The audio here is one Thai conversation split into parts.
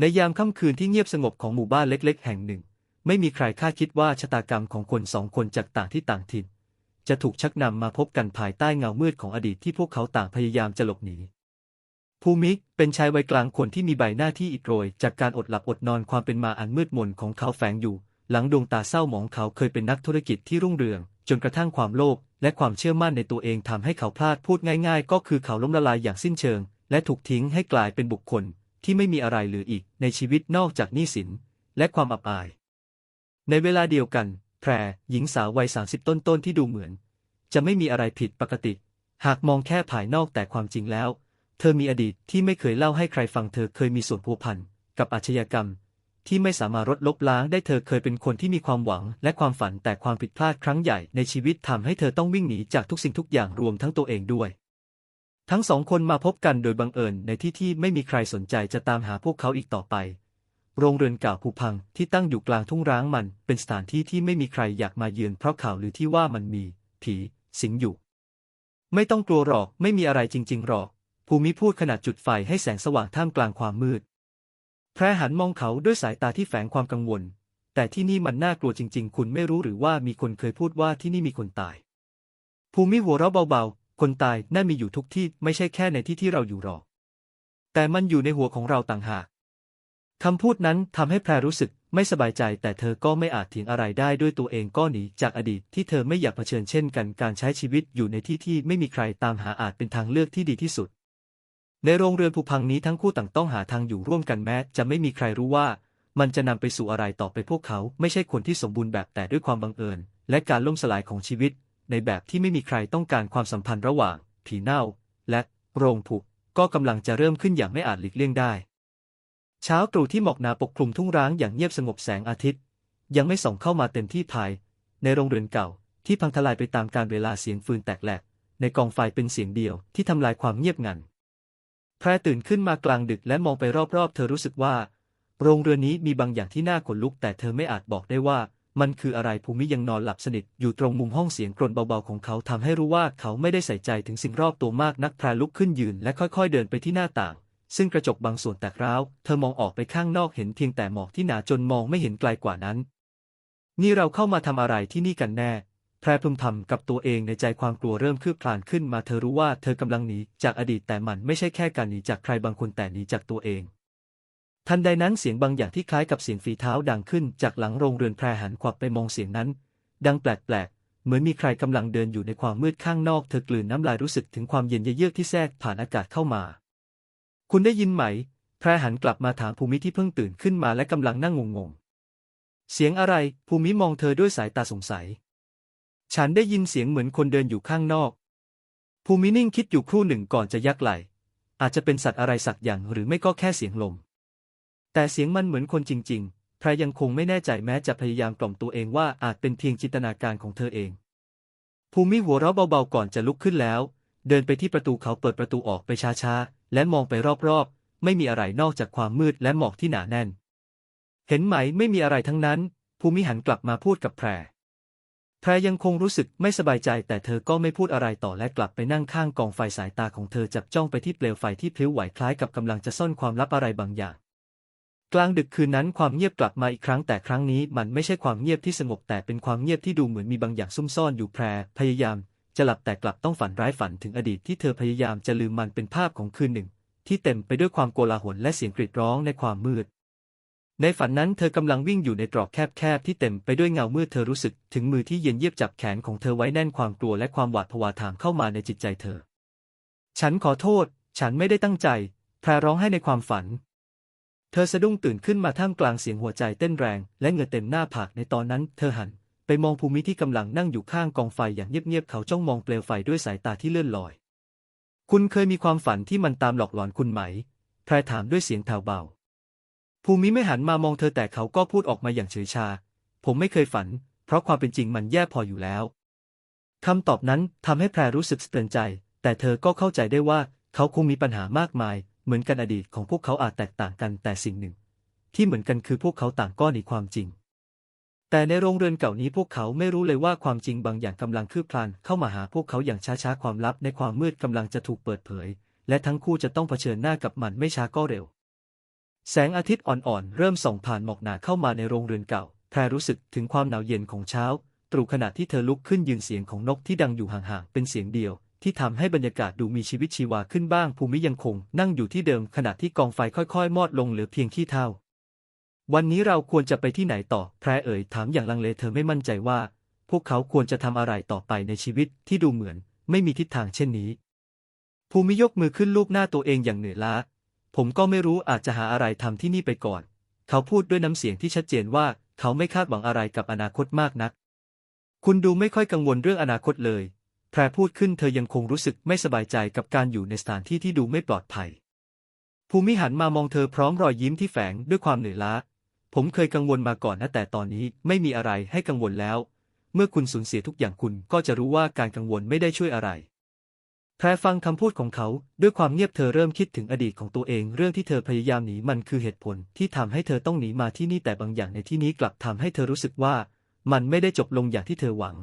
ในยามค่ำคืนที่เงียบสงบของหมู่บ้านเล็ก ๆ แห่งหนึ่ง ไม่มีใครคาดคิดว่าชะตากรรมของคนสองคนจากต่างที่ต่างถิ่น จะถูกชักนำมาพบกันภายใต้เงามืดของอดีตที่พวกเขาต่างพยายามจะหลบหนีภูมิเป็นชายวัยกลางคนที่มีใบหน้าที่อิดโรย จากการอดหลับอดนอนความเป็นมาอันมืดมนของเขาแฝงอยู่ หลังดวงตาเศร้าหมองเขาเคยเป็นนักธุรกิจที่รุ่งเรือง จนกระทั่งความโลภและความเชื่อมั่นในตัวเองทำให้เขาพลาดพูดง่าย ๆ ก็คือเขาล้มละลายอย่างสิ้นเชิง และถูกทิ้งให้กลายเป็นบุคคล ที่ไม่มีอะไรเหลืออีกในชีวิตนอกจากหนี้สิน และความอับอาย ในเวลาเดียวกัน แพรหญิงสาววัยสาสิบต้นๆที่ดูเหมือน จะไม่มีอะไรผิดปกติ หากมองแค่ภายนอกแต่ความจริงแล้ว เธอมีอดีตที่ไม่เคยเล่าให้ใครฟังเธอเคยมีส่วนพัวพันกับอาชญากรรม ที่ไม่สามารถลดลบล้างได้เธอเคยเป็นคนที่มีความหวังและความฝันแต่ความผิดพลาดครั้งใหญ่ในชีวิตทำให้เธอต้องวิ่งหนีจากทุกสิ่งทุกอย่างรวมทั้งตัวเองด้วย ทั้งสองคนมาพบกันโดยบังเอิญในที่ที่ไม่มีใครสนใจจะตามหาพวกเขาอีกต่อไป โรงเรือนเก่าผุพังที่ตั้งอยู่กลางทุ่งร้างมันเป็นสถานที่ที่ไม่มีใครอยากมาเยือนเพราะข่าวหรือที่ว่ามันมี ผี สิงอยู่ ไม่ต้องกลัวหรอกไม่มีอะไรจริง ๆ หรอก ภูมิพูดขณะจุดไฟให้แสงสว่างท่ามกลางความมืด แพรหันมองเขาด้วยสายตาที่แฝงความกังวล แต่ที่นี่มันน่ากลัวจริง ๆ คุณไม่รู้หรือว่ามีคนเคยพูดว่าที่นี่มีคนตาย ภูมิหัวเราะเบาๆ คนตายน่ามีอยู่ทุกที่ไม่ใช่แค่ในที่ที่เราอยู่หรอก แต่มันอยู่ในหัวของเราต่างหากคำพูดนั้นทำให้แพรรู้สึกไม่สบายใจ แต่เธอก็ไม่อาจเถียงอะไรได้ด้วยตัวเองก็หนีจากอดีตที่เธอไม่อยากเผชิญเช่นกันการใช้ชีวิตอยู่ในที่ที่ไม่มีใครตามหาอาจเป็นทางเลือกที่ดีที่สุด ในโรงเรือนผูพังนี้ทั้งคู่ต่างต้องหาทางอยู่ร่วมกันแม้ จะไม่มีใครรู้ว่า มันจะนำไปสู่อะไรต่อไปพวกเขา ไม่ใช่คนที่สมบูรณ์แบบแต่ด้วยความบังเอิญ และการล่มสลายของชีวิต ในแบบที่ไม่มีใครต้องการความสัมพันธ์ระหว่าง ผีเน่า และโรงผุก็กำลังจะเริ่มขึ้นอย่างไม่อาจหลีกเลี่ยงได้ เช้าตรู่ที่หมอกหนาปกคลุมทุ่งร้างอย่างเงียบสงบแสงอาทิตย์ ยังไม่ส่องเข้ามาเต็มที่ภาย ในโรงเรือนเก่า ที่พังทลายไปตามการเวลาเสียงฟืนแตกแหลก ในกองไฟเป็นเสียงเดียวที่ทำลายความเงียบงันแพรตื่นขึ้นมากลางดึกและมองไปรอบๆ เธอรู้สึกว่า โรงเรือนนี้มีบางอย่างที่น่าขนลุกแต่เธอไม่อาจบอกได้ว่า มันคืออะไรภูมิยังนอนหลับสนิทอยู่ตรงมุมห้องเสียงกรนเบาๆของเขาทำให้รู้ว่าเขาไม่ได้ใส่ใจถึงสิ่งรอบตัวมากนักแพรลุกขึ้นยืนและค่อยๆเดินไปที่หน้าต่าง ซึ่งกระจกบางส่วนแตกร้าว เธอมองออกไปข้างนอกเห็นเพียงแต่หมอกที่หนาจนมองไม่เห็นไกลกว่านั้น นี่เราเข้ามาทำอะไรที่นี่กันแน่แพรพึมพำกับตัวเองในใจความกลัวเริ่มคืบคลานขึ้นมาเธอรู้ว่าเธอกำลังหนีจากอดีตแต่มันไม่ใช่แค่การหนีจากใครบางคนแต่หนีจากตัวเอง ทันใดนั้นเสียงบางอย่างที่คล้ายกับเสียงฝีเท้าดังขึ้นจากหลังโรงเรือนแพรหันขวับไปมองเสียงนั้น ดังแปลกๆ เหมือนมีใครกำลังเดินอยู่ในความมืดข้างนอกเธอกลืนน้ำลายรู้สึกถึงความเย็นเยือกที่แทรกผ่านอากาศเข้ามา คุณได้ยินไหม แพรหันกลับมาถามภูมิที่เพิ่งตื่นขึ้นมาและกำลังนั่งงงๆ เสียงอะไร ภูมิมองเธอด้วยสายตาสงสัย ฉันได้ยินเสียงเหมือนคนเดินอยู่ข้างนอก ภูมินิ่งคิดอยู่ครู่หนึ่งก่อนจะยักไหล อาจจะเป็นสัตว์อะไรสักอย่างหรือไม่ก็แค่เสียงลม แต่เสียงมันเหมือนคนจริง ๆ แพรยังคงไม่แน่ใจแม้จะพยายามกล่อมตัวเองว่าอาจเป็นเพียงจินตนาการของเธอเอง ภูมิหัวเราะเบาๆก่อนจะลุกขึ้นแล้ว เดินไปที่ประตูเขาเปิดประตูออกไปช้าๆ และมองไปรอบๆ ไม่มีอะไรนอกจากความมืดและหมอกที่หนาแน่น เห็นไหมไม่มีอะไรทั้งนั้น ภูมิหันกลับมาพูดกับแพร แพรยังคงรู้สึกไม่สบายใจแต่เธอก็ไม่พูดอะไรต่อและกลับไปนั่งข้างกองไฟสายตาของเธอจับจ้องไปที่เปลวไฟที่พลิ้วไหวคล้ายกับกำลังจะซ่อนความลับอะไรบางอย่าง กลางดึกคืนนั้นความเงียบกลับมาอีกครั้งแต่ครั้งนี้มันไม่ใช่ความเงียบที่สงบแต่เป็นความเงียบที่ดูเหมือนมีบางอย่างซุ่มซ่อนอยู่แพรพยายาม จะหลับแต่กลับต้องฝันร้ายฝันถึงอดีตที่เธอพยายามจะลืมมันเป็นภาพของคืนหนึ่ง ที่เต็มไปด้วยความโกลาหลและเสียงกรีดร้องในความมืด ในฝันนั้นเธอกำลังวิ่งอยู่ในตรอกแคบๆที่เต็มไปด้วยเงามืดเธอรู้สึกถึงมือที่เย็นเยียบจับแขนของเธอไว้แน่นความกลัวและความหวาดผวาถามเข้ามาในจิตใจเธอ ฉันขอโทษ ฉันไม่ได้ตั้งใจ แพรร้องให้ในความฝัน ธอสะดุ้งตื่นขึ้นมาท่ามกลางเสียงหัวใจเต้นแรง และเหงื่อเต็มหน้าผากในตอนนั้น เธอหัน ไปมองภูมิที่กำลังนั่งอยู่ข้างกองไฟอย่างเงียบๆเขาจ้องมองเปลวไฟด้วยสายตาที่เลื่อนลอย คุณเคยมีความฝันที่มันตามหลอกหลอนคุณไหมแพรถามด้วยเสียงแผ่วเบา ภูมิไม่หันมามองเธอแต่เขาก็พูดออกมาอย่างเฉยชา ผมไม่เคยฝัน เพราะความเป็นจริงมันแย่พออยู่แล้วคำตอบนั้นทำให้แพรรู้สึกสะเตือนใจ แต่เธอก็เข้าใจได้ว่า เขาคงมีปัญหามากมาย เหมือนกันอดีตของพวกเขาอาจแตกต่างกันแต่สิ่งหนึ่ง ที่เหมือนกันคือพวกเขาต่างก็หนีความจริง แต่ในโรงเรือนเก่านี้พวกเขาไม่รู้เลยว่าความจริงบางอย่างกำลังคืบคลานเข้ามาหาพวกเขาอย่างช้าๆความลับในความมืดกำลังจะถูกเปิดเผย และทั้งคู่จะต้องเผชิญหน้ากับมันไม่ช้าก็เร็ว แสงอาทิตย์อ่อนๆเริ่มส่องผ่านหมอกหนาเข้ามาในโรงเรือนเก่าแพรรู้สึกถึงความหนาวเย็นของเช้าตรู่ขณะที่เธอลุกขึ้นยืนเสียงของนกที่ดังอยู่ห่างๆเป็นเสียงเดียว ที่ทำให้บรรยากาศดูมีชีวิตชีวาขึ้นบ้างภูมิยังคงนั่งอยู่ที่เดิมขณะที่กองไฟค่อยๆ มอดลงเหลือเพียงขี้เถ้าวันนี้เราควรจะไปที่ไหนต่อแพรเอ่ยถามอย่างลังเลเธอไม่มั่นใจว่า พวกเขาควรจะทำอะไรต่อไปในชีวิตที่ดูเหมือน ไม่มีทิศทางเช่นนี้ ภูมิยกมือขึ้นลูบหน้าตัวเองอย่างเหนื่อยล้า ผมก็ไม่รู้อาจจะหาอะไรทำที่นี่ไปก่อน เขาพูดด้วยน้ำเสียงที่ชัดเจนว่า เขาไม่คาดหวังอะไรกับอนาคตมากนัก คุณดูไม่ค่อยกังวลเรื่องอนาคตเลย พรพูดขึ้นเธอยังคงรู้สึกไม่สบายใจกับการอยู่ในสถานที่ที่ดูไม่ปลอดภัย ภูมิหันมามองเธอพร้อมรอยยิ้มที่แฝงด้วยความเหนื่อยล้า ผมเคยกังวลมาก่อนนะแต่ตอนนี้ไม่มีอะไรให้กังวลแล้ว เมื่อคุณสูญเสียทุกอย่างคุณก็จะรู้ว่าการกังวลไม่ได้ช่วยอะไร แพรฟังคำพูดของเขาด้วยความเงียบเธอเริ่มคิดถึงอดีตของตัวเองเรื่องที่เธอพยายามหนีมันคือเหตุผลที่ทำให้เธอต้องหนีมาที่นี่แต่บางอย่างในที่นี้กลับทำให้เธอรู้สึกว่า มันไม่ได้จบลงอย่างที่เธอหวัง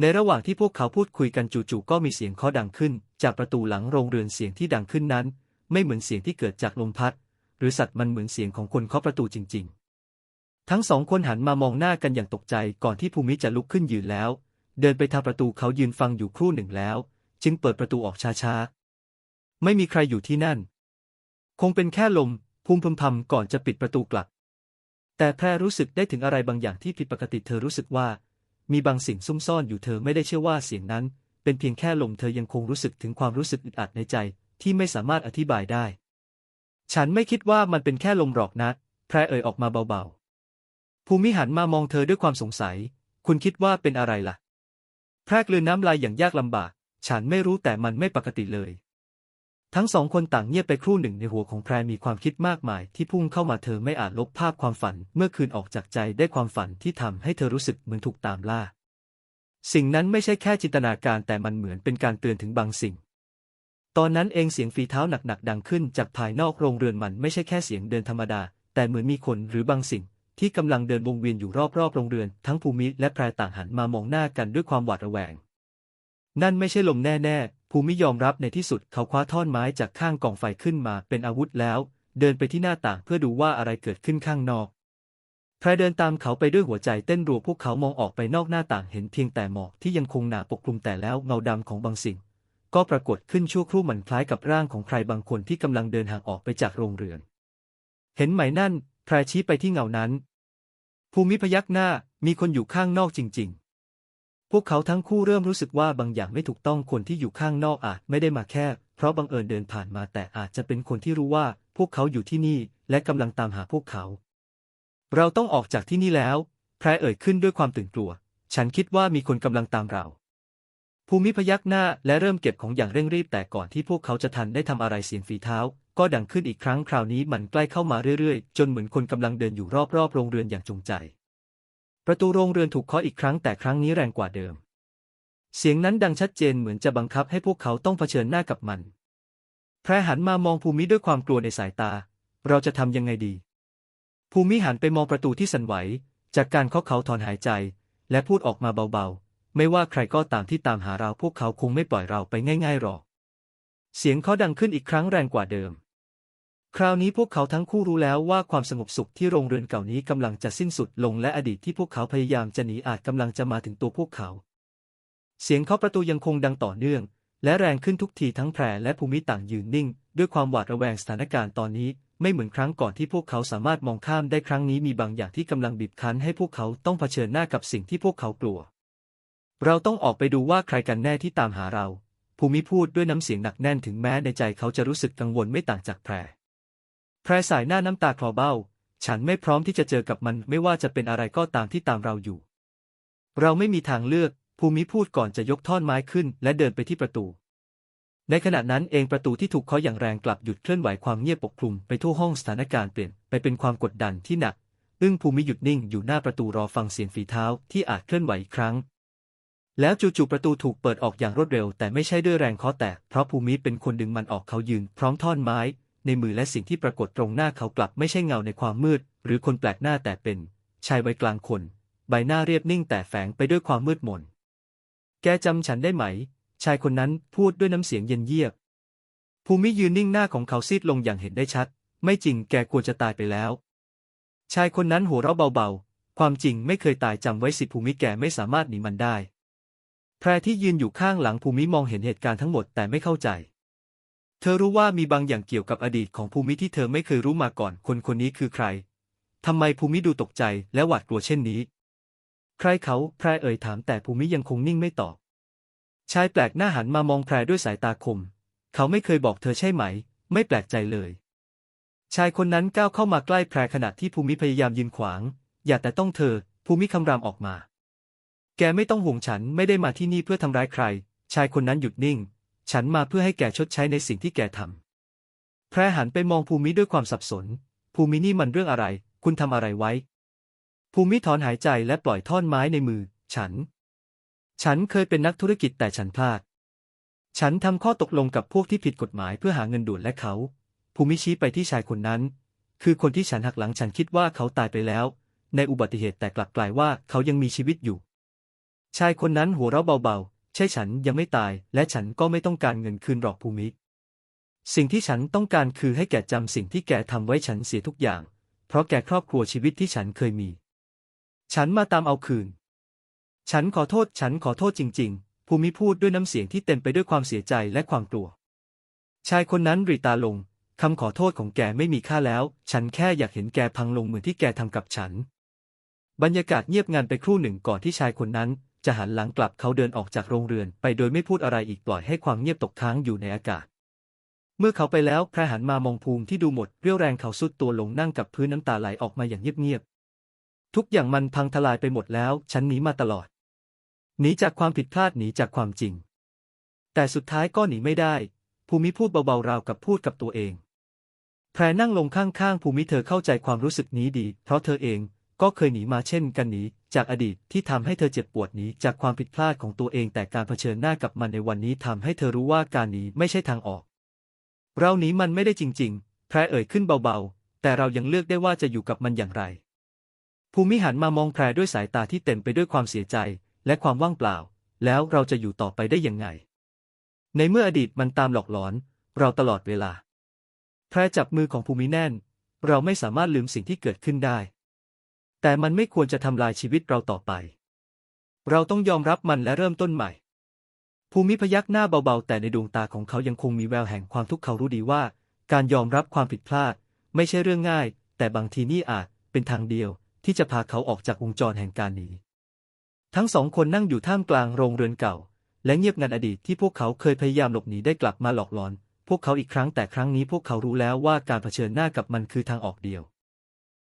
ในระหว่างที่พวกเขาพูดคุยกันจู่ๆก็มีเสียงเคาะดังขึ้น จากประตูหลังโรงเรือนเสียงที่ดังขึ้นนั้น ไม่เหมือนเสียงที่เกิดจากลมพัด หรือสัตว์มันเหมือนเสียงของคนเคาะประตูจริง ๆ ทั้งสองคนหันมามองหน้ากันอย่างตกใจก่อนที่ภูมิจะลุกขึ้นยืนแล้ว เดินไปทางประตูเขายืนฟังอยู่ครู่หนึ่งแล้ว จึงเปิดประตูออกช้าๆไม่มีใครอยู่ที่นั่น คงเป็นแค่ลมภูมิพึมพำก่อนจะปิดประตูกลับ แต่แพรรู้สึกได้ถึงอะไรบางอย่างที่ผิดปกติเธอรู้สึกว่า มีบางสิ่งซุ่มซ่อนอยู่เธอไม่ได้เชื่อว่าเสียงนั้น เป็นเพียงแค่ลมเธอยังคงรู้สึกถึงความรู้สึกอึดอัดในใจ ที่ไม่สามารถอธิบายได้ ฉันไม่คิดว่ามันเป็นแค่ลมหรอกนะแพรเอ่ยออกมาเบาๆ ภูมิหันมามองเธอด้วยความสงสัย คุณคิดว่าเป็นอะไรล่ะแพรกลืนน้ำลายอย่างยากลำบาก ฉันไม่รู้แต่มันไม่ปกติเลย ทั้งสองคนต่างเงียบไปครู่หนึ่งในหัวของแพรมีความคิดมากมาย ที่พุ่งเข้ามาเธอไม่อาจลบภาพความฝันเมื่อคืนออกจากใจได้ความฝันที่ทำให้เธอรู้สึกเหมือนถูกตามล่า สิ่งนั้นไม่ใช่แค่จินตนาการแต่มันเหมือนเป็นการเตือนถึงบางสิ่ง ตอนนั้นเองเสียงฝีเท้าหนักๆดังขึ้นจากภายนอกโรงเรือนมันไม่ใช่แค่เสียงเดินธรรมดา แต่เหมือนมีคนหรือบางสิ่ง ที่กำลังเดินวงเวียนอยู่รอบๆโรงเรือน ทั้งภูมิและแพรต่างหันมามองหน้ากันด้วยความหวาดระแวง นั่นไม่ใช่ลมแน่ๆ ภูมิยอมรับในที่สุดเขาคว้าท่อนไม้จากข้างกองไฟขึ้นมาเป็นอาวุธแล้ว เดินไปที่หน้าต่างเพื่อดูว่าอะไรเกิดขึ้นข้างนอกแพรเดินตามเขาไปด้วยหัวใจเต้นรัวพวกเขามองออกไปนอกหน้าต่างเห็นเพียงแต่หมอกที่ยังคงหนาปกคลุมแต่แล้วเงาดำของบางสิ่ง ก็ปรากฏขึ้นชั่วครู่เหมือนคล้ายกับร่างของใครบางคนที่กำลังเดินห่างออกไปจากโรงเรือน เห็นไหมนั่นแพรชี้ไปที่เงานั้น ภูมิพยักหน้ามีคนอยู่ข้างนอกจริง ๆ พวกเขาทั้งคู่เริ่มรู้สึกว่าบางอย่างไม่ถูกต้องคนที่อยู่ข้างนอกอาจไม่ได้มาแค่ เพราะบังเอิญเดินผ่านมาแต่อาจจะเป็นคนที่รู้ว่า พวกเขาอยู่ที่นี่ และกำลังตามหาพวกเขา เราต้องออกจากที่นี่แล้วแพรเอ่ยขึ้นด้วยความตื่นกลัว ฉันคิดว่ามีคนกำลังตามเราภูมิพยักหน้าและเริ่มเก็บของอย่างเร่งรีบแต่ก่อนที่พวกเขาจะทันได้ทำอะไรเสียงฝีเท้า ก็ดังขึ้นอีกครั้งคราวนี้มันใกล้เข้ามาเรื่อยๆ จนเหมือนคนกำลังเดินอยู่รอบๆโรงเรือนอย่างจงใจ ประตูโรงเรือนถูกเคาะอีกครั้งแต่ครั้งนี้แรงกว่าเดิม เสียงนั้นดังชัดเจนเหมือนจะบังคับให้พวกเขาต้องเผชิญหน้ากับมัน แพรหันมามองภูมิด้วยความกลัวในสายตา เราจะทำยังไงดี ภูมิหันไปมองประตูที่สั่นไหว จากการเคาะเขาถอนหายใจ และพูดออกมาเบาๆ ไม่ว่าใครก็ตามที่ตามหาเราพวกเขาคงไม่ปล่อยเราไปง่ายๆหรอก เสียงเคาะดังขึ้นอีกครั้งแรงกว่าเดิม คราวนี้พวกเขาทั้งคู่รู้แล้วว่าความสงบสุขที่โรงเรือนเก่านี้กำลังจะสิ้นสุดลงและอดีตที่พวกเขาพยายามจะหนีอาจกำลังจะมาถึงตัวพวกเขา เสียงเคาะประตูยังคงดังต่อเนื่อง และแรงขึ้นทุกทีทั้งแพรและภูมิต่างยืนนิ่ง ด้วยความหวาดระแวงสถานการณ์ตอนนี้ ไม่เหมือนครั้งก่อนที่พวกเขาสามารถมองข้ามได้ครั้งนี้มีบางอย่างที่กำลังบีบคั้นให้พวกเขาต้องเผชิญหน้ากับสิ่งที่พวกเขากลัว เราต้องออกไปดูว่าใครกันแน่ที่ตามหาเรา ภูมิพูดด้วยน้ำเสียงหนักแน่นถึงแม้ในใจเขาจะรู้สึกกังวลไม่ต่างจากแพร แพรสายหน้าน้ำตาคลอเบ้า ฉันไม่พร้อมที่จะเจอกับมันไม่ว่าจะเป็นอะไรก็ตามที่ตามเราอยู่ เราไม่มีทางเลือก ภูมิพูดก่อนจะยกท่อนไม้ขึ้น และเดินไปที่ประตู ในขณะนั้นเองประตูที่ถูกเคาะอย่างแรงกลับหยุดเคลื่อนไหวความเงียบปกคลุมไปทั่วห้องสถานการณ์เปลี่ยนไปเป็นความกดดันที่หนัก อึ้งภูมิหยุดนิ่งอยู่หน้าประตูรอฟังเสียงฝีเท้าที่อาจเคลื่อนไหวอีกครั้งแล้วจู่ๆประตูถูกเปิดออกอย่างรวดเร็ว แต่ไม่ใช่ด้วยแรงเคาะแตกเพราะภูมิเป็นคนดึงมันออกเขายืน พร้อมท่อนไม้ ในมือและสิ่งที่ปรากฏตรงหน้าเขากลับไม่ใช่เงาในความมืด หรือคนแปลกหน้าแต่เป็นชายวัยกลางคน ใบหน้าเรียบนิ่งแต่แฝงไปด้วยความมืดมน แกจำฉันได้ไหม ชายคนนั้นพูดด้วยน้ำเสียงเย็นเยียบ ภูมิยืนนิ่งหน้าของเขาซีดลงอย่างเห็นได้ชัด ไม่จริงแกควรจะตายไปแล้ว ชายคนนั้นหัวเราะเบาๆ ความจริงไม่เคยตายจำไว้สิภูมิแกไม่สามารถหนีมันได้ แพรที่ยืนอยู่ข้างหลังภูมิมองเห็นเหตุการณ์ทั้งหมดแต่ไม่เข้าใจ เธอรู้ว่ามีบางอย่างเกี่ยวกับอดีตของภูมิที่เธอไม่เคยรู้มาก่อน คนคนนี้คือใคร ทำไมภูมิดูตกใจและหวาดกลัวเช่นนี้ ใครเขาแพรเอ่ยถามแต่ภูมิยังคงนิ่งไม่ตอบ ชายแปลกหน้าหันมามองแพรด้วยสายตาคม เขาไม่เคยบอกเธอใช่ไหม ไม่แปลกใจเลย ชายคนนั้นก้าวเข้ามาใกล้แพรขณะที่ภูมิพยายามยืนขวาง อย่าแต่ต้องเธอ ภูมิคำรามออกมา แกไม่ต้องห่วงฉันไม่ได้มาที่นี่เพื่อทำร้ายใคร ชายคนนั้นหยุดนิ่ง ฉันมาเพื่อให้แกชดใช้ในสิ่งที่แกทำ แพรหันไปมองภูมิด้วยความสับสน ภูมินี่มันเรื่องอะไร คุณทำอะไรไว้ ภูมิถอนหายใจและปล่อยท่อนไม้ในมือ ฉัน ฉันเคยเป็นนักธุรกิจแต่ฉันพลาด ฉันทำข้อตกลงกับพวกที่ผิดกฎหมายเพื่อหาเงินด่วนและเขา ภูมิชี้ไปที่ชายคนนั้น คือคนที่ฉันหักหลังฉันคิดว่าเขาตายไปแล้ว ในอุบัติเหตุแต่กลับกลายว่าเขายังมีชีวิตอยู่ ชายคนนั้นหัวเราะเบาๆ ใช่ฉันยังไม่ตาย และฉันก็ไม่ต้องการเงินคืนหรอกภูมิ สิ่งที่ฉันต้องการคือให้แกจำสิ่งที่แกทำไว้ฉันเสียทุกอย่าง เพราะแกครอบครัวชีวิตที่ฉันเคยมี ฉันมาตามเอาคืน ฉันขอโทษ ฉันขอโทษจริง ๆ ภูมิพูดด้วยน้ำเสียงที่เต็มไปด้วยความเสียใจและความกลัว ชายคนนั้นรีตาลงคำขอโทษของแกไม่มีค่าแล้ว ฉันแค่อยากเห็นแกพังลงเหมือนที่แกทำกับฉัน บรรยากาศเงียบงันไปครู่หนึ่งก่อนที่ชายคนนั้น จะหันหลังกลับเขาเดินออกจากโรงเรือนไปโดยไม่พูดอะไรอีกปล่อยให้ความเงียบตกค้างอยู่ในอากาศ เมื่อเขาไปแล้วแพรหันมามองภูมิที่ดูหมดเรี่ยวแรงเขาสุดตัวลงนั่งกับพื้นน้ำตาไหลออกมาอย่างเงียบๆทุกอย่างมันพังทลายไปหมดแล้ว ฉันหนีมาตลอดหนีจากความผิดพลาดหนีจากความจริง แต่สุดท้ายก็หนีไม่ได้ ภูมิพูดเบาๆราวกับพูดกับตัวเองแพรนั่งลงข้างๆภูมิเธอเข้าใจความรู้สึกนี้ดี เพราะเธอเอง ก็เคยหนีมาเช่นกันหนีจากอดีตที่ทำให้เธอเจ็บปวดหนีจากความผิดพลาดของตัวเองแต่การเผชิญหน้ากับมันในวันนี้ทำให้เธอรู้ว่าการหนีไม่ใช่ทางออก เราหนีมันไม่ได้จริง ๆ แพรเอ่ยขึ้นเบาๆ แต่เรายังเลือกได้ว่าจะอยู่กับมันอย่างไร ภูมิหันมามองแพรด้วยสายตาที่เต็มไปด้วยความเสียใจ และความว่างเปล่า แล้วเราจะอยู่ต่อไปได้ยังไง ในเมื่ออดีตมันตามหลอกหลอน เราตลอดเวลา แพรจับมือของภูมิแน่น เราไม่สามารถลืมสิ่งที่เกิดขึ้นได้ แต่มันไม่ควรจะทำลายชีวิตเราต่อไป เราต้องยอมรับมันและเริ่มต้นใหม่ ภูมิพยักหน้าเบาๆ แต่ในดวงตาของเขายังคงมีแววแห่งความทุกข์เขารู้ดีว่า การยอมรับความผิดพลาด ไม่ใช่เรื่องง่าย แต่บางทีนี่อาจเป็นทางเดียวที่จะพาเขาออกจากวงจรแห่งการหนีทั้งสองคนนั่งอยู่ท่ามกลางโรงเรือนเก่า และเงียบงันอดีตที่พวกเขาเคยพยายามหลบหนีได้กลับมาหลอกหลอน พวกเขาอีกครั้งแต่ครั้งนี้พวกเขารู้แล้วว่าการเผชิญหน้ากับมันคือทางออกเดียว